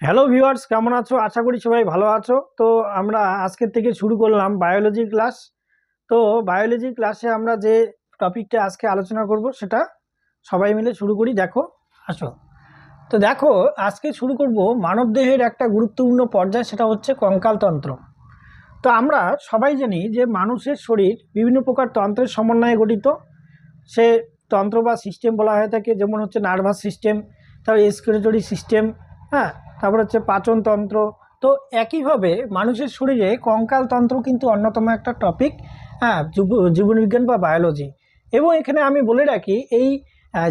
Hello viewers কেমন আছো? আশা করি সবাই ভালো আছো। তো আমরা আজকের থেকে শুরু করলাম বায়োলজি ক্লাস তো বায়োলজি ক্লাসে আমরা যে টপিকটা আজকে আলোচনা করব, সেটা সবাই মিলে শুরু করি। দেখো, আসো। তো দেখো, আজকে শুরু করব মানবদেহের একটা গুরুত্বপূর্ণ পর্যায়, সেটা হচ্ছে কঙ্কালতন্ত্র। তো আমরা সবাই জানি যে মানুষের শরীর বিভিন্ন প্রকার তন্ত্রের সমন্বয়ে গঠিত। সে তন্ত্র বা সিস্টেম বলা হয়ে থাকে, যেমন হচ্ছে নার্ভাস সিস্টেম তারপর এক্সক্রেটরি সিস্টেম হ্যাঁ? তারপর হচ্ছে পাচনতন্ত্র তো একইভাবে মানুষের শরীরে কঙ্কালতন্ত্র কিন্তু অন্যতম একটা টপিক হ্যাঁ জীবনবিজ্ঞান বা বায়োলজি এবং এখানে আমি বলে রাখি, এই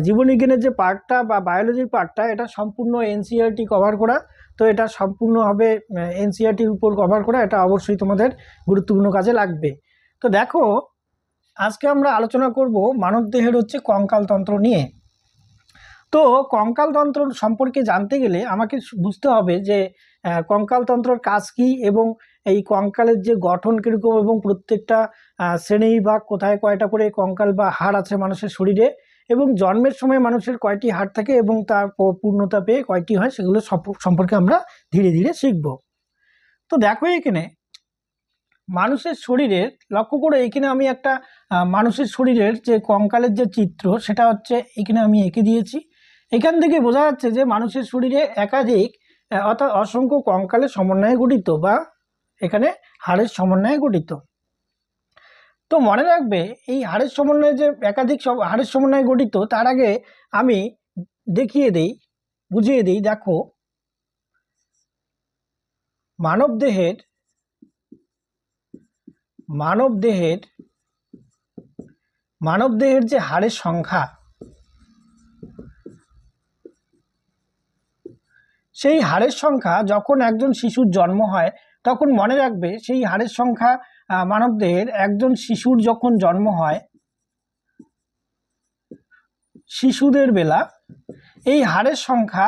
জীবনবিজ্ঞানের যে পার্টটা বা বায়োলজির পার্টটা এটা সম্পূর্ণ এনসিআরটি কভার করা। তো এটা সম্পূর্ণভাবে এনসিআরটির উপর কভার করা, এটা অবশ্যই তোমাদের গুরুত্বপূর্ণ কাজে লাগবে। তো দেখো, আজকে আমরা আলোচনা করব মানবদেহের হচ্ছে কঙ্কালতন্ত্র নিয়ে। তো কঙ্কালতন্ত্র সম্পর্কে জানতে গেলে আমাকে বুঝতে হবে যে কঙ্কালতন্ত্রের কাজ কি এবং এই কঙ্কালের যে গঠন কীরকম এবং প্রত্যেকটা শ্রেণি বা কোথায় কয়টা করে কঙ্কাল বা হাড় আছে মানুষের শরীরে এবং জন্মের সময় মানুষের কয়টি হাড় থাকে এবং তার পূর্ণতা পেয়ে কয়টি হয় সেগুলো সম্পর্কে আমরা ধীরে ধীরে শিখব। তো দেখো এখানে, মানুষের শরীরের, লক্ষ্য করে এখানে আমি একটা মানুষের শরীরের যে কঙ্কালের যে চিত্র সেটা হচ্ছে এখানে আমি এঁকে দিয়েছি। এখান থেকে বোঝা যাচ্ছে যে মানুষের শরীরে একাধিক অর্থাৎ অসংখ্য কঙ্কালের সমন্বয়ে গঠিত বা এখানে হাড়ের সমন্বয়ে গঠিত। তো মনে রাখবে, এই হাড়ের সমন্বয়ে যে একাধিক হাড়ের সমন্বয়ে গঠিত, তার আগে আমি দেখিয়ে দেই, বুঝিয়ে দিই, দেখো। মানবদেহের মানবদেহের মানবদেহের যে হাড়ের সংখ্যা সেই হাড়ের সংখ্যা যখন একজন শিশুর জন্ম হয় তখন মনে রাখবে সেই হাড়ের সংখ্যা আহ, মানবদেহের একজন শিশুর যখন জন্ম হয় শিশুদের বেলা এই হাড়ের সংখ্যা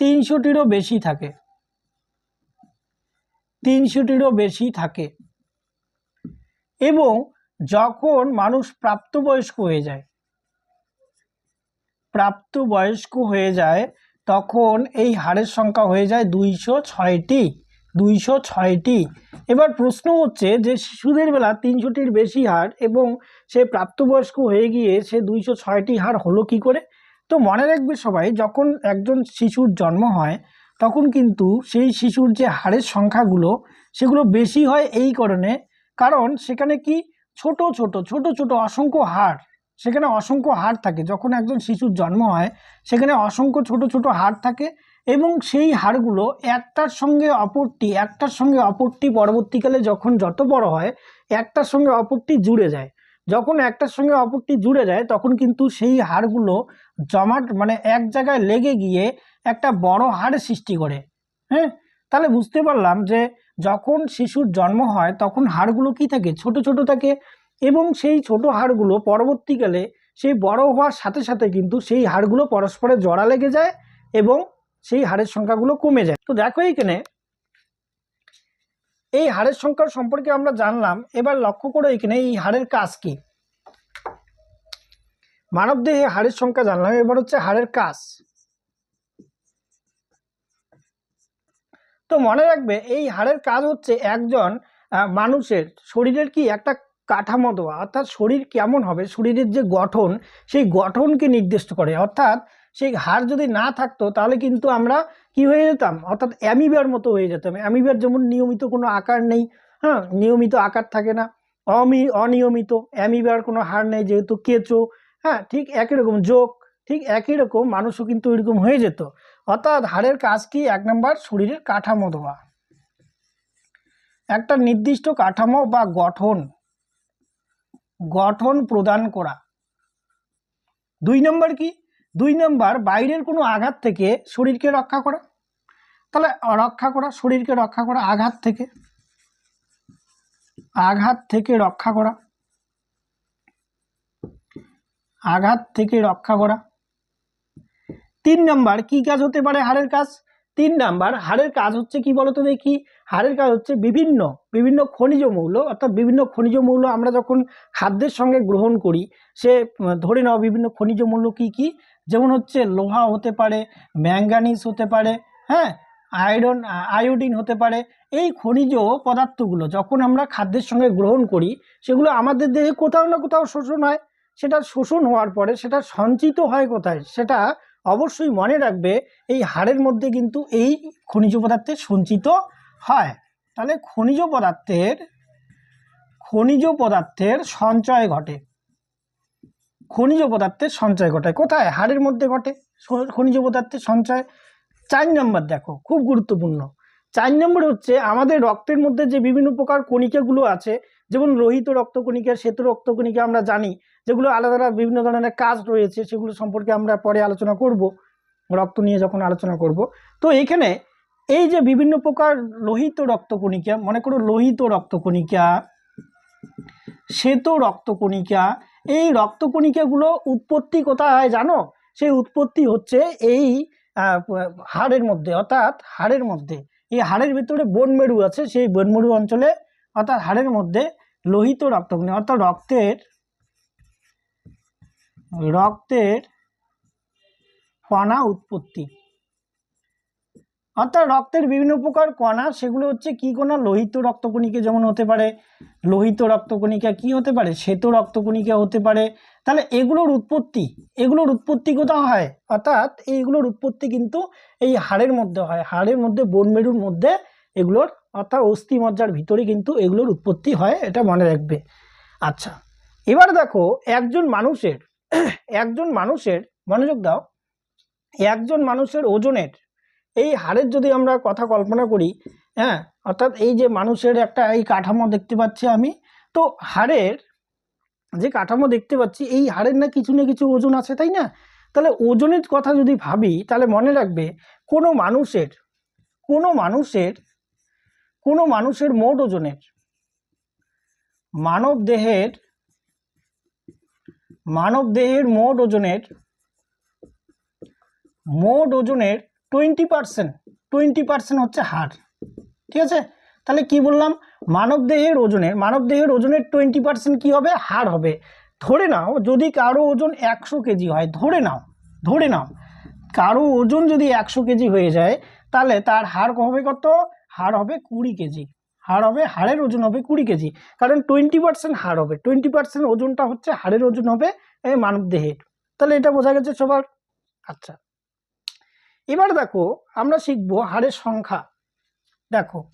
তিনশোটিরও বেশি থাকে। তিনশোটিরও বেশি থাকে। এবং যখন মানুষ প্রাপ্তবয়স্ক হয়ে যায় প্রাপ্তবয়স্ক হয়ে যায় তখন এই হাড়ের সংখ্যা হয়ে যায় দুইশো ছয়টি দুইশো ছয়টি। এবার প্রশ্ন হচ্ছে যে শিশুদের বেলা তিনশোটির বেশি হাড় এবং সে প্রাপ্তবয়স্ক হয়ে গিয়ে সে দুইশো ছয়টি হাড় হলো কি করে? তো মনে রাখবে সবাই, যখন একজন শিশুর জন্ম হয়, তখন কিন্তু সেই শিশুর যে হাড়ের সংখ্যাগুলো, সেগুলো বেশি হয় এই কারণে। কারণ সেখানে কি? ছোট ছোট ছোট ছোট অসংখ্য হাড় সেখানে অসংখ্য হাড় থাকে। যখন একজন শিশুর জন্ম হয়, সেখানে অসংখ্য ছোট ছোট হাড় থাকে এবং সেই হাড়গুলো একটার সঙ্গে অপরটি, একটার সঙ্গে অপরটি পরবর্তীকালে যখন যত বড় হয়, একটার সঙ্গে অপরটি জুড়ে যায়। যখন একটার সঙ্গে অপরটি জুড়ে যায়, তখন কিন্তু সেই হাড়গুলো জমাট মানে এক জায়গায় লেগে গিয়ে একটা বড় হাড় সৃষ্টি করে। হ্যাঁ? তাহলে বুঝতে পারলাম যে যখন শিশুর জন্ম হয়, তখন হাড়গুলো কি থাকে? ছোট ছোট থাকে এবং সেই ছোট হাড়গুলো পরবর্তীকালে সেই বড় হওয়ার সাথে সাথে কিন্তু সেই হাড়গুলো পরস্পরে জড়া লেগে যায় এবং সেই হাড়ের সংখ্যাগুলো কমে যায়। তো দেখো এইখানে, এই হাড়ের সংখ্যার সম্পর্কে আমরা জানলাম, এবার লক্ষ্য করে এখানে এই হাড়ের কাজ কি। মানবদেহে হাড়ের সংখ্যা জানলাম, এবার হচ্ছে হাড়ের কাজ। তো মনে রাখবে, এই হাড়ের কাজ হচ্ছে একজন মানুষের, শরীরের কি একটা কাঠামো দেওয়া, অর্থাৎ শরীর কেমন হবে, শরীরের যে গঠন, সেই গঠনকে নির্দিষ্ট করে। অর্থাৎ সেই হাড় যদি না থাকতো, তাহলে কিন্তু আমরা কি হয়ে যেতাম? অর্থাৎ অ্যামিবার মতো হয়ে যেতাম। অ্যামিবার যেমন নিয়মিত কোনো আকার নেই হ্যাঁ নিয়মিত আকার থাকে না, অমি, অনিয়মিত, অ্যামিবার কোনো হাড় নেই যেহেতু কেঁচো হ্যাঁ ঠিক একই রকম যোগ, ঠিক একই রকম মানুষও কিন্তু এরকম হয়ে যেত। অর্থাৎ হাড়ের কাজ কি? এক নম্বর শরীরের কাঠামো দেওয়া। একটা নির্দিষ্ট কাঠামো বা গঠন গঠন প্রদান করা। দুই নম্বর কি? দুই নম্বর বাইরের কোনো আঘাত থেকে শরীরকে রক্ষা করা। তাহলে রক্ষা করা, শরীরকে রক্ষা করা আঘাত থেকে। আঘাত থেকে রক্ষা করা। আঘাত থেকে রক্ষা করা। তিন নাম্বার কি কাজ হতে পারে হাড়ের কাজ? তিন নাম্বার হাড়ের কাজ হচ্ছে কি বলতো দেখি? হাড়ের কাজ হচ্ছে বিভিন্ন বিভিন্ন খনিজ মৌল, অর্থাৎ বিভিন্ন খনিজ মৌল আমরা যখন খাদ্যের সঙ্গে গ্রহণ করি, সে ধরে নাও বিভিন্ন খনিজ মৌল কী কী? যেমন হচ্ছে লোহা হতে পারে ম্যাঙ্গানিজ হতে পারে হ্যাঁ? আয়রন আয়োডিন হতে পারে। এই খনিজ পদার্থগুলো যখন আমরা খাদ্যের সঙ্গে গ্রহণ করি, সেগুলো আমাদের দেহে কোথাও না কোথাও শোষণ হয়। সেটা শোষণ হওয়ার পরে সেটা সঞ্চিত হয় কোথায়? সেটা অবশ্যই মনে রাখবে, এই হাড়ের মধ্যে কিন্তু এই খনিজ পদার্থের সঞ্চিত হয়, তাহলে খনিজ পদার্থের খনিজ পদার্থের সঞ্চয় ঘটে। খনিজ পদার্থের সঞ্চয় ঘটে। কোথায়? হাড়ের মধ্যে ঘটে। খনিজ পদার্থের সঞ্চয় চার নম্বর দেখো, খুব গুরুত্বপূর্ণ। চার নম্বর হচ্ছে আমাদের রক্তের মধ্যে যে বিভিন্ন প্রকার কণিকাগুলো আছে, যেমন লোহিত রক্তকণিকা শ্বেত রক্তকণিকা আমরা জানি, যেগুলো আলাদা আলাদা বিভিন্ন ধরনের কাজ রয়েছে, সেগুলো সম্পর্কে আমরা পরে আলোচনা করব, রক্ত নিয়ে যখন আলোচনা করব। তো এখানে এই যে বিভিন্ন প্রকার লোহিত রক্তকণিকা, মনে করো লোহিত রক্তকণিকা, শ্বেত রক্তকণিকা, এই রক্তকণিকাগুলো উৎপত্তি কোথায় হয় জানো? সেই উৎপত্তি হচ্ছে এই হাড়ের মধ্যে, অর্থাৎ হাড়ের মধ্যে। এই হাড়ের ভিতরে বনমেরু আছে, সেই বনমেরু অঞ্চলে, অর্থাৎ হাড়ের মধ্যে লোহিত রক্তকণিকা, অর্থাৎ রক্তের রক্তের কণা উৎপত্তি। অর্থাৎ রক্তের বিভিন্ন প্রকার কণা, সেগুলো হচ্ছে কি কণা? লোহিত রক্তকণিকা যেমন হতে পারে, লোহিত রক্তকণিকা কি হতে পারে? শ্বেত রক্তকণিকা হতে পারে। তাহলে এগুলোর উৎপত্তি এগুলোর উৎপত্তি কোথাও হয়? অর্থাৎ এইগুলোর উৎপত্তি কিন্তু এই হাড়ের মধ্যে হয়। হাড়ের মধ্যে বনমেরুর মধ্যে এগুলোর, অর্থাৎ অস্থি মজ্জার ভিতরে কিন্তু এগুলোর উৎপত্তি হয়, এটা মনে রাখবে। আচ্ছা এবার দেখো, একজন মানুষের একজন মানুষের, মনোযোগ দাও, একজন মানুষের ওজনের এই হারের যদি আমরা কথা কল্পনা করি হ্যাঁ অর্থাৎ এই যে মানুষের একটা এই কাঠামো দেখতে পাচ্ছি আমি, তো হাড়ের যে কাঠামো দেখতে পাচ্ছি, এই হাড়ের না কিছু না কিছু ওজন আছে, তাই না? তাহলে ওজনের কথা যদি ভাবি, তাহলে মনে রাখবে কোনো মানুষের কোনো মানুষের কোনো মানুষের মোট ওজনের, মানব দেহের মানব দেহের মোট ওজনের মোট ওজনের টোয়েন্টি পার্সেন্ট টোয়েন্টি পার্সেন্ট হচ্ছে হার ঠিক আছে? তাহলে কি বললাম? মানব দেহের ওজনের মানব দেহের ওজনের টোয়েন্টি পার্সেন্ট কী হবে? হাড় হবে। ধরে নাও, যদি কারও ওজন একশো কেজি হয়, ধরে নাও ধরে নাও, কারও ওজন যদি একশো কেজি হয়ে যায়, তাহলে তার হাড় হবে কত? হাড় হবে কুড়ি কেজি। হাড় হবে, হাড়ের ওজন হবে কুড়ি কেজি। কারণ টোয়েন্টি পার্সেন্ট হাড় হবে। টোয়েন্টি পার্সেন্ট ওজনটা হচ্ছে হাড়ের ওজন হবে এই মানব দেহের তাহলে এটা বোঝা গেছে সবার? আচ্ছা। এবার দেখো, আমরা শিখব হাড়ের সংখ্যা। দেখো।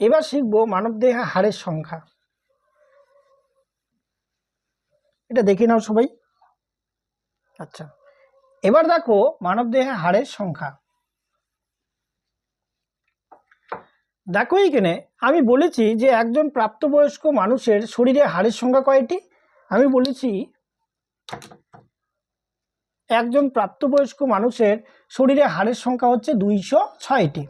এবার শিখব মানবদেহে হাড়ের সংখ্যা। এটা দেখে নাও সবাই। আচ্ছা। এবার দেখো মানব মানবদেহে হাড়ের সংখ্যা। দেখো এইখানে, আমি বলেছি যে একজন প্রাপ্তবয়স্ক মানুষের শরীরে হাড়ের সংখ্যা কয়টি? আমি বলেছি একজন প্রাপ্তবয়স্ক মানুষের শরীরে হাড়ের সংখ্যা হচ্ছে দুইশো ছয়টি।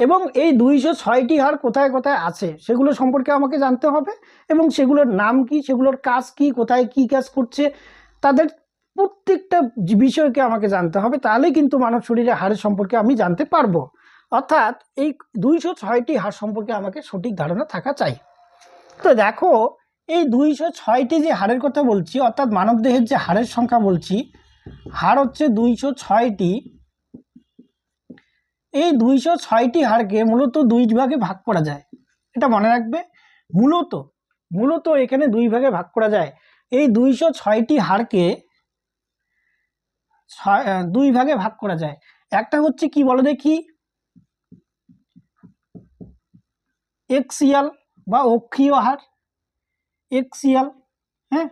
এবং এই দুইশো ছয়টি হাড় কোথায় কোথায় আছে সেগুলো সম্পর্কে আমাকে জানতে হবে এবং সেগুলোর নাম কি, সেগুলোর কাজ কি, কোথায় কি কাজ করছে, তাদের প্রত্যেকটা বিষয়কে আমাকে জানতে হবে তাহলে কিন্তু মানব শরীরে হাড়ের সম্পর্কে আমি জানতে পারব। অর্থাৎ এই দুইশো ছয়টি হাড় সম্পর্কে আমাকে সঠিক ধারণা থাকা চাই। তো দেখো, এই দুইশো ছয়টি যে হাড়ের কথা বলছি, অর্থাৎ মানবদেহের যে হাড়ের সংখ্যা বলছি হাড় হচ্ছে দুইশো ছয়টি। এই দুইশো ছয়টি হাড়কে মূলত দুই ভাগে ভাগ করা যায়। এটা মনে রাখবে। মূলত মূলত এখানে দুই ভাগে ভাগ করা যায়। এই দুইশো ছয়টি হাড়কে ছয় আহ, দুই ভাগে ভাগ করা যায়। একটা হচ্ছে কি বলো দেখি? এক্সিয়াল বা অক্ষীয় হাড় এক্সিয়াল হ্যাঁ?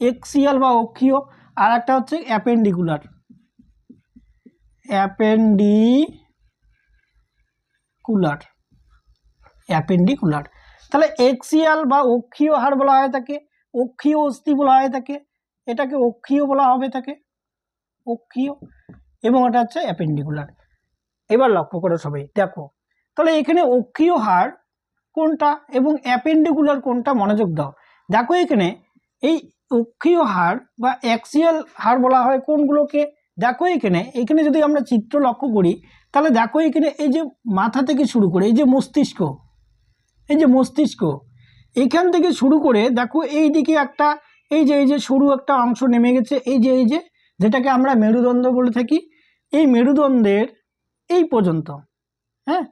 এক্সিয়াল বা অক্ষীয়। আর একটা হচ্ছে অ্যাপেন্ডিকুলার। অ্যাপেন্ডিকুলার। অ্যাপেন্ডিকুলার। তাহলে এক্সিয়াল বা অক্ষীয় হাড় বলা হয় তাকে অক্ষীয় অস্থি বলা হয় তাকে এটাকে অক্ষীয় বলা হবে তাকে অক্ষীয়, এবং এটা হচ্ছে অ্যাপেন্ডিকুলার। এবার লক্ষ্য করো সবাই, দেখো, তাহলে এখানে অক্ষীয় হাড় কোনটা এবং অ্যাপেন্ডিকুলার কোনটা মনোযোগ দাও। দেখো এখানে এই অক্ষীয় হার বা অ্যাক্সিয়াল হার বলা হয়, কোনগুলোকে? দেখো এখানে এখানে যদি আমরা চিত্র লক্ষ্য করি, তাহলে দেখো এখানে এই যে মাথা থেকে শুরু করে, এই যে মস্তিষ্ক, এই যে মস্তিষ্ক, এখান থেকে শুরু করে দেখো এই দিকে একটা, এই যে এই যে সরু একটা অংশ নেমে গেছে, এই যে এই যে, যেটাকে আমরা মেরুদণ্ড বলে থাকি, এই মেরুদণ্ডের এই পর্যন্ত হ্যাঁ?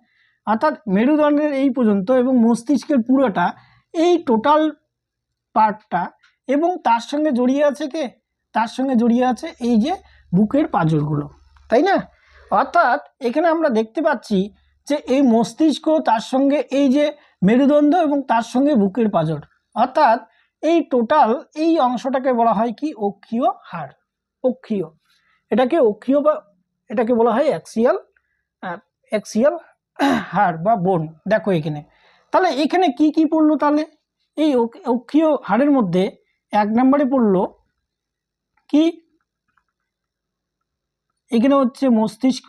অর্থাৎ মেরুদণ্ডের এই পর্যন্ত এবং মস্তিষ্কের পুরোটা, এই টোটাল পার্টটা এবং তার সঙ্গে জড়িয়ে আছে কে? তার সঙ্গে জড়িয়ে আছে এই যে বুকের পাঁজরগুলো, তাই না? অর্থাৎ এখানে আমরা দেখতে পাচ্ছি যে এই মস্তিষ্ক তার সঙ্গে এই যে মেরুদণ্ড এবং তার সঙ্গে বুকের পাঁজর, অর্থাৎ এই টোটাল এই অংশটাকে বলা হয় কি? অক্ষীয় হাড়, অক্ষীয়। এটাকে অক্ষীয় বা এটাকে বলা হয় অ্যাক্সিয়াল অ্যাক্সিয়াল হাড় বা বোন দেখো এখানে। তাহলে এখানে কি কি পড়ল তাহলে? এই অক- অক্ষীয় হাড়ের মধ্যে এক নম্বরে পড়ল কি? এখানে হচ্ছে মস্তিষ্ক।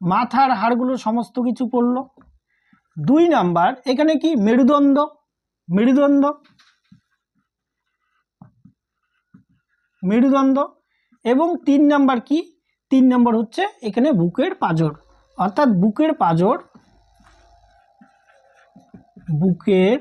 মাথার হাড়গুলো সমস্ত কিছু পড়ল। দুই নাম্বার, এখানে কি? মেরুদণ্ড। মেরুদণ্ড। মেরুদণ্ড। এবং তিন নাম্বার কি? তিন নাম্বার হচ্ছে এখানে বুকের পাঁজর। অর্থাৎ বুকের পাঁজর, বুকের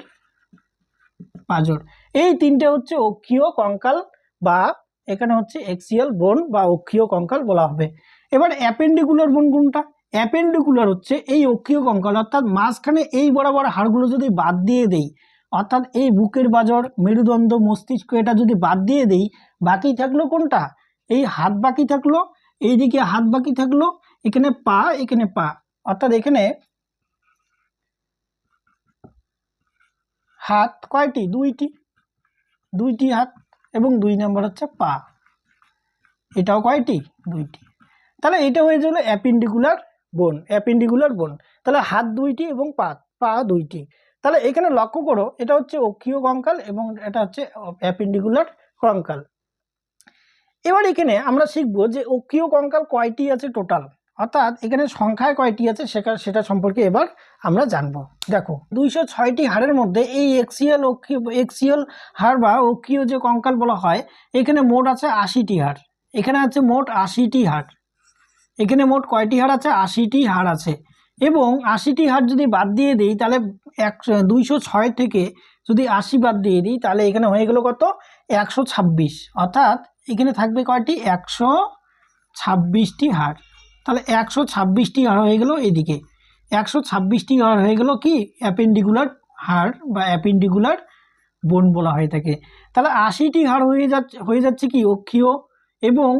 পাঁজর এই তিনটে হচ্ছে অক্ষীয় কঙ্কাল বা এখানে হচ্ছে এক্সিয়াল বোন বা অক্ষীয় কঙ্কাল বলা হবে। এবার অ্যাপেন্ডিকুলার বোন কোনটা? অ্যাপেন্ডিকুলার হচ্ছে এই অক্ষীয় কঙ্কাল, অর্থাৎ মাঝখানে এই বরাবর হাড়গুলো যদি বাদ দিয়ে দেই, অর্থাৎ এই বুকের বাজর, মেরুদণ্ড, মস্তিষ্ক এটা যদি বাদ দিয়ে দেই, বাকি থাকল কোনটা? এই হাত বাকি থাকল, এইদিকে হাত বাকি থাকল, এখানে পা এখানে পা। অর্থাৎ এখানে হাত কয়টি? দুইটি। দুইটি হাত এবং দুই নম্বর হচ্ছে পা। এটাও কয়টি? দুইটি। তাহলে এটা হয়ে গেল অ্যাপেন্ডিকুলার বোন অ্যাপেন্ডিকুলার বোন। তাহলে হাত দুইটি এবং পা পা দুইটি। তাহলে এখানে লক্ষ্য করো, এটা হচ্ছে অক্ষীয় কঙ্কাল এবং এটা হচ্ছে অ্যাপেন্ডিকুলার কঙ্কাল। এবার এখানে আমরা শিখব যে অক্ষীয় কঙ্কাল কয়টি আছে টোটাল? অর্থাৎ এখানে সংখ্যায় কয়টি আছে সেটা সেটা সম্পর্কে এবার আমরা জানব। দেখো, দুইশো ছয়টি হাড়ের মধ্যে এই এক্সিয়াল এক্সিয়াল হাড় বা অক্ষীয় যে কঙ্কাল বলা হয়, এখানে মোট আছে আশিটি হাড়। এখানে আছে মোট আশিটি হাড়। এখানে মোট কয়টি হাড় আছে? আশিটি হাড় আছে। এবং আশিটি হাড় যদি বাদ দিয়ে দিই, তাহলে এক, দুইশো ছয় থেকে যদি আশি বাদ দিয়ে দিই, তাহলে এখানে হয়ে গেল কত? একশো ছাব্বিশ। অর্থাৎ এখানে থাকবে কয়টি? একশো ছাব্বিশটি হাড়। তাহলে একশো ছাব্বিশটি হাড় হয়ে গেল এদিকে। একশো ছাব্বিশটি হাড় হয়ে গেল কি? অ্যাপেন্ডিকুলার হাড় বা অ্যাপেন্ডিকুলার বোন বলা হয়ে থাকে। তাহলে আশিটি হাড় হয়ে যাচ্ছে হয়ে যাচ্ছে কি? অক্ষীয় এবং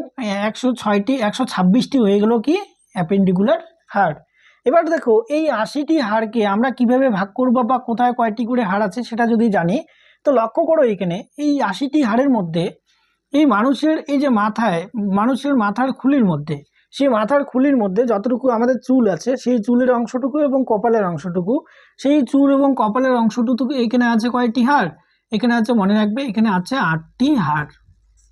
একশো ছয়টি, একশো ছাব্বিশটি হয়ে গেল কি? অ্যাপেন্ডিকুলার হাড়। এবার দেখো, এই আশিটি হাড়কে আমরা কীভাবে ভাগ করব বা কোথায় কয়টি করে হাড় আছে সেটা যদি জানি, তো লক্ষ্য করো এখানে, এই আশিটি হাড়ের মধ্যে এই মানুষের, এই যে মাথায়, মানুষের মাথার খুলির মধ্যে সেই মাথার খুলির মধ্যে যতটুকু আমাদের চুল আছে, সেই চুলের অংশটুকু এবং কপালের অংশটুকু। সেই চুল এবং কপালের অংশটুকু এখানে আছে কয়টি হাড়? এখানে আছে মনে রাখবে, এখানে আছে আটটি হাড়।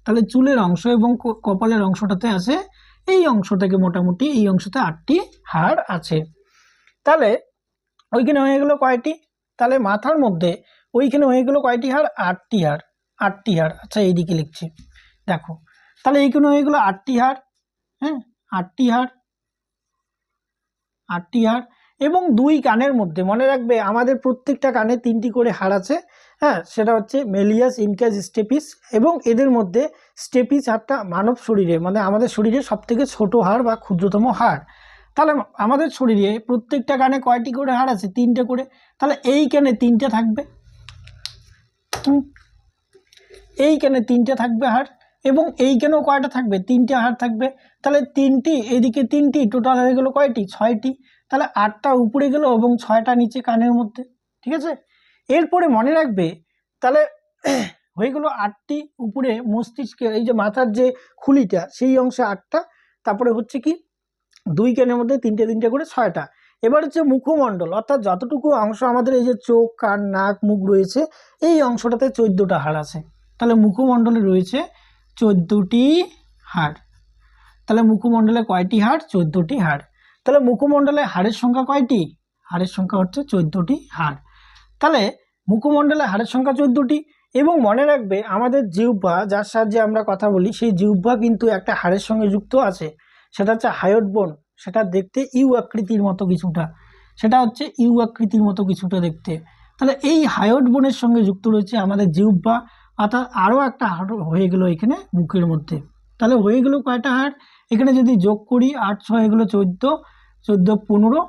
তাহলে চুলের অংশ এবং কপালের অংশটাতে আছে, এই অংশ থেকে মোটামুটি এই অংশতে আটটি হাড় আছে। তাহলে ওইখানে হয়ে গেল কয়টি? তাহলে মাথার মধ্যে ওইখানে হয়ে গেল কয়টি হাড়? আটটি হাড়। আটটি হাড়। আচ্ছা এইদিকে লিখছি। দেখো, তাহলে এইখানে হয়ে গেল আটটি হাড়। হ্যাঁ? আটটি হাড় আটটি হাড় এবং দুই কানের মধ্যে। মনে রাখবে, আমাদের প্রত্যেকটা কানে তিনটি করে হাড় আছে। হ্যাঁ সেটা হচ্ছে মেলিয়াস ইনকাস স্টেপিস এবং এদের মধ্যে স্টেপিস হাড়টা মানব শরীরে মানে আমাদের শরীরে সবথেকে ছোট হাড় বা ক্ষুদ্রতম হাড়। তাহলে আমাদের শরীরে প্রত্যেকটা কানে কয়টি করে হাড় আছে? তিনটে করে। তাহলে এই কানে তিনটে থাকবে। এই কানে তিনটে থাকবে হাড়। এবং এই কেন কয়টা থাকবে? তিনটে হাড় থাকবে। তাহলে তিনটি, এদিকে তিনটি টোটাল হয়ে গেলো কয়টি? ছয়টি। তাহলে আটটা উপরে গেল এবং ছয়টা নিচে কানের মধ্যে। ঠিক আছে? এরপরে মনে রাখবে, তাহলে হয়ে গেলো আটটি উপরে মস্তিষ্কে এই যে মাথার যে খুলিটা, সেই অংশে আটটা। তারপরে হচ্ছে কি, দুই কানের মধ্যে তিনটে তিনটে করে ছয়টা। এবার হচ্ছে মুখমণ্ডল, অর্থাৎ যতটুকু অংশ আমাদের এই যে চোখ, কান, নাক, মুখ রয়েছে, এই অংশটাতে চোদ্দোটা হাড় আছে। তাহলে মুখমণ্ডলে রয়েছে চোদ্দোটি হাড়। তাহলে মুখমণ্ডলে কয়টি হাড়? চোদ্দোটি হাড়। তাহলে মুখমণ্ডলে হাড়ের সংখ্যা কয়টি? হাড়ের সংখ্যা হচ্ছে চোদ্দোটি হাড়। তাহলে মুখমণ্ডলে হাড়ের সংখ্যা চোদ্দোটি এবং মনে রাখবে আমাদের জিহ্বা, যার সাহায্যে আমরা কথা বলি, সেই জিহ্বা কিন্তু একটা হাড়ের সঙ্গে যুক্ত আছে। সেটা হচ্ছে হায়োট বোন। সেটা দেখতে ইউ আকৃতির মতো কিছুটা। সেটা হচ্ছে ইউ আকৃতির মতো কিছুটা দেখতে। তাহলে এই হায়োট বোনের সঙ্গে যুক্ত রয়েছে আমাদের জিহ্বা অর্থাৎ আরও একটা হাড় হয়ে গেল এখানে বুকের মধ্যে। তাহলে হয়ে গেল কয়টা হাড় এখানে যদি যোগ করি আট, ছয় এগুলো চোদ্দ চোদ্দ পনেরো,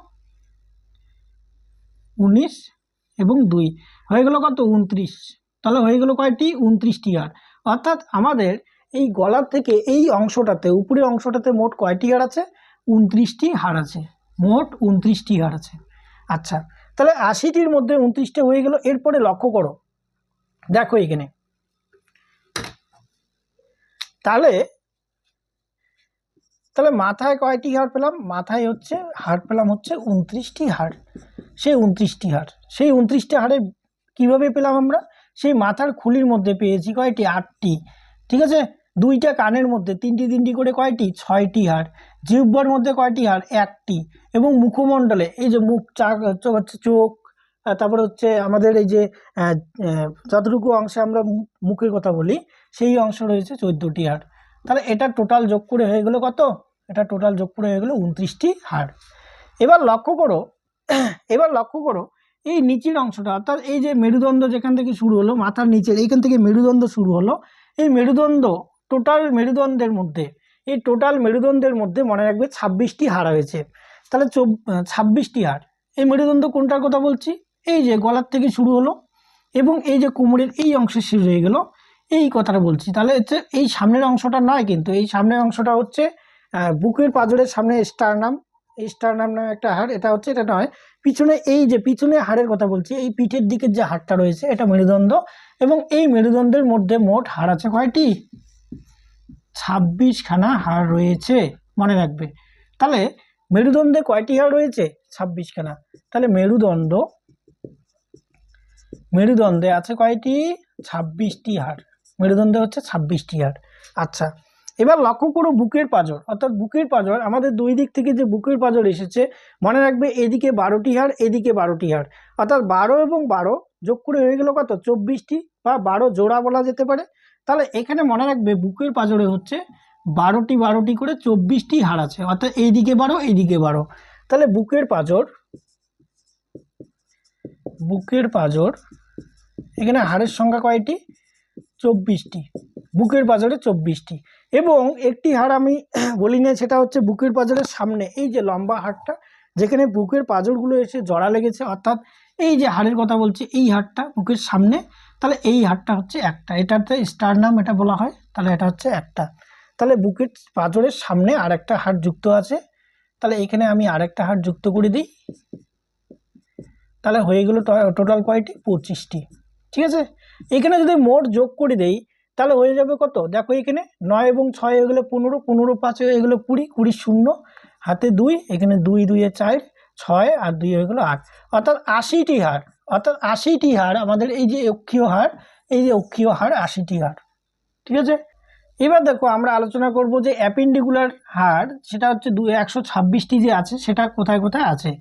উনিশ এবং দুই। হয়ে গেল কত? উনত্রিশ। তাহলে হয়ে গেল কয়টি? উনত্রিশটি হাড় অর্থাৎ আমাদের এই গলার থেকে এই অংশটাতে, উপরের অংশটাতে মোট কয়টি হাড় আছে? উনত্রিশটি হাড় আছে। মোট উনত্রিশটি হাড় আছে। আচ্ছা তাহলে আশিটির মধ্যে উনত্রিশটা হয়ে গেল। এরপরে লক্ষ্য করো। দেখো এখানে। তাহলে তাহলে মাথায় কয়টি হাড় পেলাম? মাথায় হচ্ছে, হাড় পেলাম হচ্ছে উনত্রিশটি হাড়। সেই উনত্রিশটি হাড়, সেই উনত্রিশটি হাড়ে কীভাবে পেলাম আমরা? সেই মাথার খুলির মধ্যে পেয়েছি কয়টি? আটটি। ঠিক আছে? দুইটা কানের মধ্যে, তিনটি তিনটি করে কয়টি? ছয়টি হাড়। জিহ্বার মধ্যে কয়টি হাড়? একটি। এবং মুখমণ্ডলে, এই যে মুখ, চাক হচ্ছে চোখ তারপর হচ্ছে আমাদের এই যে যতটুকু অংশে আমরা মুখের কথা বলি সেই অংশ রয়েছে চোদ্দোটি হাড় তাহলে এটা টোটাল যোগ করে হয়ে গেলো কত? এটা টোটাল যোগ করে হয়ে গেলো উনত্রিশটি হাড় এবার লক্ষ্য করো, এবার লক্ষ্য করো, এই নিচের অংশটা, অর্থাৎ এই যে মেরুদণ্ড যেখান থেকে শুরু হলো, মাথার নিচের, এইখান থেকে মেরুদণ্ড শুরু হলো, এই মেরুদণ্ড টোটাল মেরুদণ্ডের মধ্যে, এই টোটাল মেরুদণ্ডের মধ্যে মনে রাখবে ছাব্বিশটি হাড় হয়েছে। তাহলে চব, ছাব্বিশটি হাড় এই মেরুদণ্ড কোনটার কথা বলছি? এই যে গলার থেকে শুরু হলো, এবং এই যে কোমরের এই অংশে শেষ হয়ে গেল এই কথাটা বলছি। তাহলে হচ্ছে এই সামনের অংশটা নয় কিন্তু, এই সামনের অংশটা হচ্ছে বুকের পাঁজরের সামনে স্টারনাম এই স্টারনাম নামে একটা হাড়, এটা হচ্ছে, এটা নয়। পিছনে এই যে, পিছনে হাড়ের কথা বলছি, এই পিঠের দিকের যে হাড়টা রয়েছে, এটা মেরুদণ্ড এবং এই মেরুদণ্ডের মধ্যে মোট হাড় আছে কয়টি? ছাব্বিশখানা হাড় রয়েছে, মনে রাখবে। তাহলে মেরুদণ্ডে কয়টি হাড় রয়েছে? ছাব্বিশখানা। তাহলে মেরুদণ্ড, মেরুদণ্ডে আছে কয়টি? ছাব্বিশটি হাড়। মেরুদণ্ডে হচ্ছে ছাব্বিশটি হাড়। আচ্ছা এবার লক্ষ্য করো বুকের পাঁজর। অর্থাৎ বুকের পাঁজর, আমাদের দুই দিক থেকে যে বুকের পাঁজর এসেছে, মনে রাখবে এদিকে বারোটি হাড়, এদিকে বারোটি হাড়। অর্থাৎ বারো এবং বারো যোগ করে হয়ে গেল কত? চব্বিশটি বা বারো জোড়া বলা যেতে পারে। তাহলে এখানে মনে রাখবে বুকের পাঁজরে হচ্ছে বারোটি বারোটি করে চব্বিশটি হাড় আছে। অর্থাৎ এইদিকে বারো এইদিকে বারো। তাহলে বুকের পাঁজর বুকের পাঁজর, এখানে হাড়ের সংখ্যা কয়টি? চব্বিশটি, বুকের বাজারে চব্বিশটি। এবং একটি হাড় আমি বলি না সেটা হচ্ছে বুকের পাঁজরের সামনে। এই যে লম্বা হাড়টা, যেখানে বুকের পাঁজরগুলো এসে জড়া লেগেছে, অর্থাৎ এই যে হাড়ের কথা বলছি, এই হাড়টা বুকের সামনে, তাহলে এই হাড়টা হচ্ছে একটা। এটাতে স্টারনাম এটা বলা হয়, তাহলে এটা হচ্ছে একটা। তাহলে বুকের পাঁজরের সামনে আর একটা হাড় যুক্ত আছে, তাহলে এখানে আমি আরেকটা হাড় যুক্ত করে দিই। তাহলে হয়ে গেল টোটাল কয়টি? পঁচিশটি। ঠিক আছে? এখানে যদি মোট যোগ করে দেই, তাহলে হয়ে যাবে কত? দেখো এখানে নয় এবং ছয় এগুলো পনেরো পনেরো পাঁচ হয়ে গেলো কুড়ি কুড়ি শূন্য, হাতে দুই, এখানে দুই, দুইয়ে চার, ছয় আর দুই হয়ে গেলো আট। অর্থাৎ আশিটি হার, অর্থাৎ আশিটি হার আমাদের এই যে অক্ষীয় হার, এই যে অক্ষীয় হার আশিটি হার, ঠিক আছে? এবার দেখো আমরা আলোচনা করব যে অ্যাপেন্ডিকুলার হার, সেটা হচ্ছে দু, একশো ছাব্বিশটি যে আছে, সেটা কোথায় কোথায় আছে?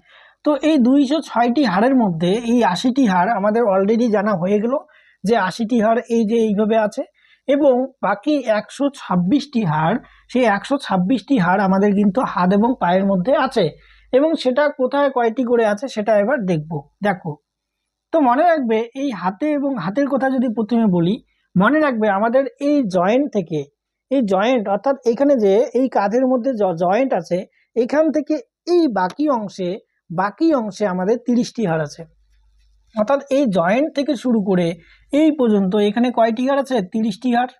তো এই দুইশো ছয়টি হারের মধ্যে এই আশিটি হার আমাদের অলরেডি জানা হয়ে গেল। যে আশিটি হার এই যে এইভাবে আছে, এবং বাকি একশো ছাব্বিশটি হাড় সেই একশো ছাব্বিশটি হাড় আমাদের কিন্তু হাত এবং পায়ের মধ্যে আছে। এবং সেটা কোথায় কয়টি করে আছে সেটা এবার দেখব। দেখো, তো মনে রাখবে এই হাতে এবং হাতের কথা যদি প্রথমে বলি, মনে রাখবে আমাদের এই জয়েন্ট থেকে, এই জয়েন্ট অর্থাৎ এখানে যে এই কাঁধের মধ্যে জয়েন্ট আছে, এখান থেকে এই বাকি অংশে বাকি অংশে আমাদের তিরিশটি হাড় আছে। অর্থাৎ এই জয়েন্ট থেকে শুরু করে এই পর্যন্ত এখানে কয়টি হাড় আছে? তিরিশটি হাড়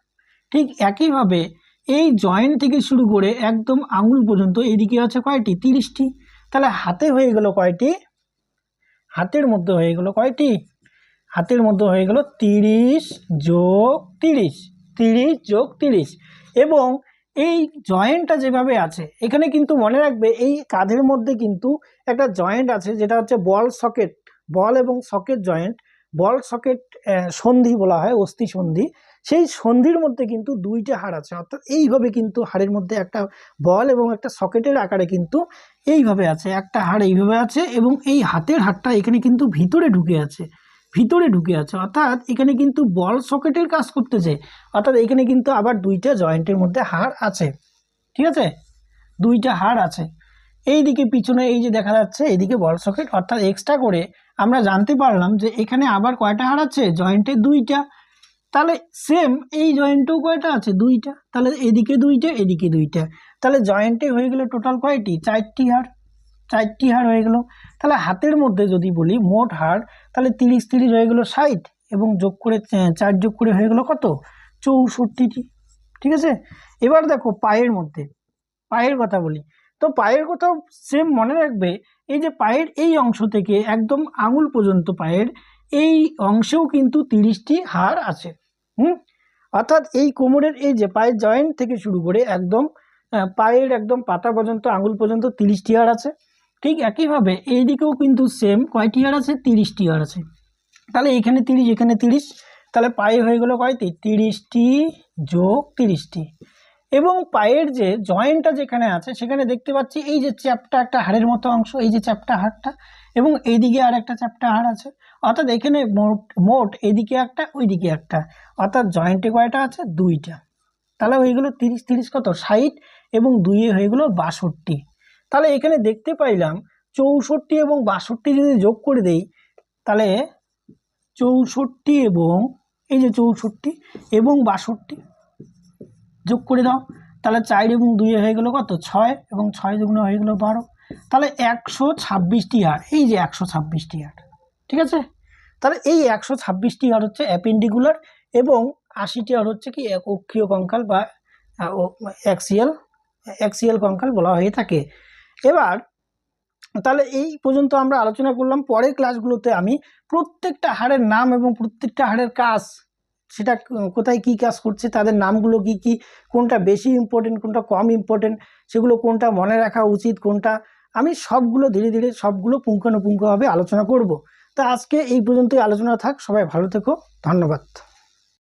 ঠিক একইভাবে এই জয়েন্ট থেকে শুরু করে একদম আঙুল পর্যন্ত এইদিকে আছে কয়টি? তিরিশটি। তাহলে হাতে হয়ে গেল কয়টি? হাতের মধ্যে হয়ে গেল কয়টি? হাতের মধ্যে হয়ে গেল তিরিশ যোগ তিরিশ। তিরিশ যোগ তিরিশ। এবং এই জয়েন্টটা যেভাবে আছে, এখানে কিন্তু মনে রাখবে এই কাঁধের মধ্যে কিন্তু একটা জয়েন্ট আছে, যেটা হচ্ছে বল সকেট বল এবং সকেট জয়েন্ট, বল, সকেট সন্ধি বলা হয়, অস্থি সন্ধি। সেই সন্ধির মধ্যে কিন্তু দুইটা হাড় আছে। অর্থাৎ এইভাবে কিন্তু হাড়ের মধ্যে একটা বল এবং একটা সকেটের আকারে কিন্তু এইভাবে আছে। একটা হাড় এইভাবে আছে এবং এই হাতের হাড়টা এখানে কিন্তু ভিতরে ঢুকে আছে। ভিতরে ঢুকে আছে। অর্থাৎ এখানে কিন্তু বল, সকেটের কাজ করতেছে অর্থাৎ এখানে কিন্তু আবার দুইটা জয়েন্টের মধ্যে হাড় আছে। ঠিক আছে? দুইটা হাড় আছে। এই দিকে পিছনে এই যে দেখা যাচ্ছে, এইদিকে বল, সকেট, অর্থাৎ এক্সট্রা করে আমরা জানতে পারলাম যে এখানে আবার কয়টা হাড় আছে? জয়েন্টে দুইটা। তাহলে সেম এই জয়েন্টেও কয়টা আছে? দুইটা। তাহলে এদিকে দুইটা এদিকে দুইটা। তাহলে জয়েন্টে হয়ে গেলো টোটাল কয়টি? চারটি হার। চারটি হার হয়ে গেল। তাহলে হাতের মধ্যে যদি বলি মোট হার, তাহলে তিরিশ তিরিশ হয়ে গেলো ষাট এবং যোগ করে চার যোগ করে হয়ে গেলো কত? চৌষট্টিটি। ঠিক আছে? এবার দেখো পায়ের মধ্যে। পায়ের কথা বলি। তো পায়ের কথাও সেম মনে রাখবে এই যে পায়ের এই অংশ থেকে একদম আঙুল পর্যন্ত পায়ের এই অংশেও কিন্তু তিরিশটি হাড় আছে, হুম? অর্থাৎ এই কোমরের এই যে পায়ের জয়েন্ট থেকে শুরু করে একদম পায়ের একদম পাতা পর্যন্ত, আঙুল পর্যন্ত তিরিশটি হাড় আছে। ঠিক একইভাবে এই দিকেও কিন্তু সেম কয়টি হাড় আছে? তিরিশটি হাড় আছে। তাহলে এখানে তিরিশ এখানে তিরিশ, তাহলে পায়ে হয়ে গেলো কয়টি? তিরিশটি যোগ তিরিশটি। এবং পায়ের যে জয়েন্টটা যেখানে আছে, সেখানে দেখতে পাচ্ছি এই যে চ্যাপটা একটা হাড়ের মতো অংশ, এই যে চ্যাপটা হাড়টা এবং এইদিকে আর একটা চ্যাপটা হাড় আছে। অর্থাৎ এখানে মোট মোট এদিকে একটা, ওইদিকে একটা। অর্থাৎ জয়েন্টে কয়টা আছে? দুইটা। তাহলে হয়ে গেলো তিরিশ তিরিশ কত? ষাট এবং দুইয়ে হয়ে গেলো বাষট্টি। তাহলে এখানে দেখতে পাইলাম চৌষট্টি এবং বাষট্টি যদি যোগ করে দেই, তাহলে চৌষট্টি এবং, এই যে চৌষট্টি এবং বাষট্টি যোগ করে দাও। তাহলে চার এবং দুইয়ে হয়ে গেলো কত? ছয় এবং ছয় দুগুণে হয়ে গেলো বারো। তাহলে একশো ছাব্বিশটি হাড় এই যে একশো ছাব্বিশটি হাড় ঠিক আছে? তাহলে এই একশো ছাব্বিশটি হাড় হচ্ছে অ্যাপেন্ডিকুলার এবং আশিটি হাড় হচ্ছে কি অক্ষীয় কঙ্কাল বা অ্যাক্সিয়াল অ্যাক্সিয়াল কঙ্কাল বলা হয়ে থাকে। এবার, তাহলে এই পর্যন্ত আমরা আলোচনা করলাম। পরের ক্লাসগুলোতে আমি প্রত্যেকটা হাড়ের নাম এবং প্রত্যেকটা হাড়ের কাজ সেটা কোথায় কি কাজ করছে, তাদের নামগুলো কি কি, কোনটা বেশি ইম্পর্টেন্ট কোনটা কম ইম্পর্টেন্ট সেগুলো কোনটা মনে রাখা উচিত, কোনটা, আমি সবগুলো ধীরে ধীরে সবগুলো পুঙ্খানুপুঙ্খভাবে আলোচনা করব। তা আজকে এই পর্যন্তই আলোচনা থাক, সবাই ভালো থেকো, ধন্যবাদ।